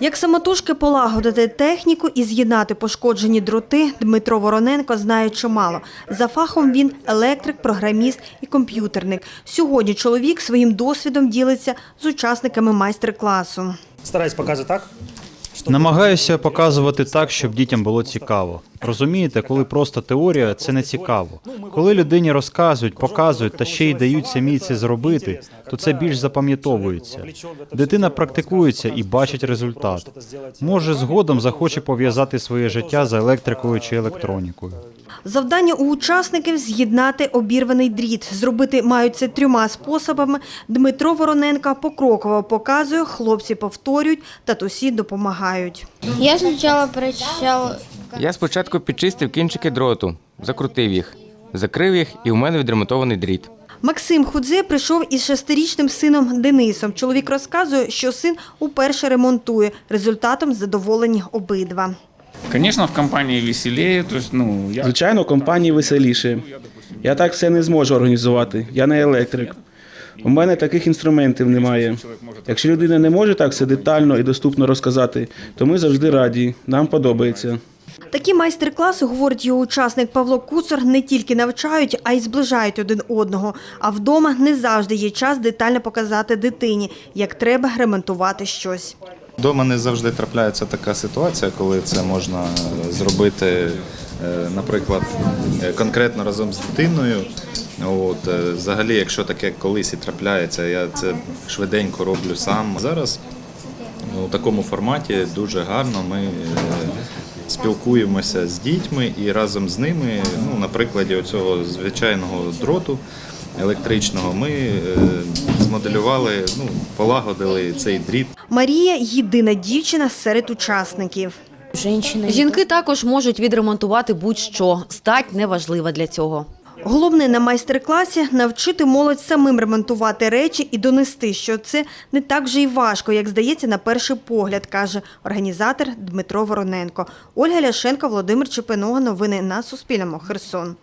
Як самотужки полагодити техніку і з'єднати пошкоджені дроти, Дмитро Вороненко знає чимало. За фахом він електрик, програміст і комп'ютерник. Сьогодні чоловік своїм досвідом ділиться з учасниками майстер-класу. Стараюсь показувати так. Намагаюся показувати так, щоб дітям було цікаво. Розумієте, коли просто теорія, це не цікаво. Коли людині розказують, показують та ще й дають самі це зробити, то це більш запам'ятовується. Дитина практикується і бачить результат. Може, згодом захоче пов'язати своє життя з електрикою чи електронікою. Завдання у учасників з'єднати обірваний дріт. Зробити мають це трьома способами. Дмитро Вороненко покроково показує, хлопці повторюють, татусі допомагають. Я спочатку прочитав Я спочатку підчистив кінчики дроту, закрутив їх, закрив їх, і в мене відремонтований дріт. Максим Худзе прийшов із шестирічним сином Денисом. Чоловік розказує, що син уперше ремонтує. Результатом задоволені обидва. Конечно, в компании веселее, то есть, ну, я Звичайно, компанії веселіше. Я так все не зможу організувати. Я не електрик. У мене таких інструментів немає. Якщо людина не може так все детально і доступно розказати, то ми завжди раді. Нам подобається. Такі майстер-класи, говорить його учасник Павло Куцар, не тільки навчають, а й зближають один одного. А вдома не завжди є час детально показати дитині, як треба ремонтувати щось. Дома не завжди трапляється така ситуація, коли це можна зробити, е, наприклад, е, конкретно разом з дитиною. От, е, взагалі, якщо таке колись і трапляється, я це швиденько роблю сам. Зараз ну, у такому форматі дуже гарно ми спілкуємося з дітьми і разом з ними, ну, на прикладі цього звичайного дроту електричного, ми змоделювали, ну, полагодили цей дріт. Марія єдина дівчина серед учасників. Жінки також можуть відремонтувати будь-що. Стать неважлива для цього. Головне на майстер-класі навчити молодь самим ремонтувати речі і донести, що це не так вже й важко, як здається на перший погляд, каже організатор Дмитро Вороненко. Ольга Ляшенко, Володимир Чепинога. Новини на Суспільному. Херсон.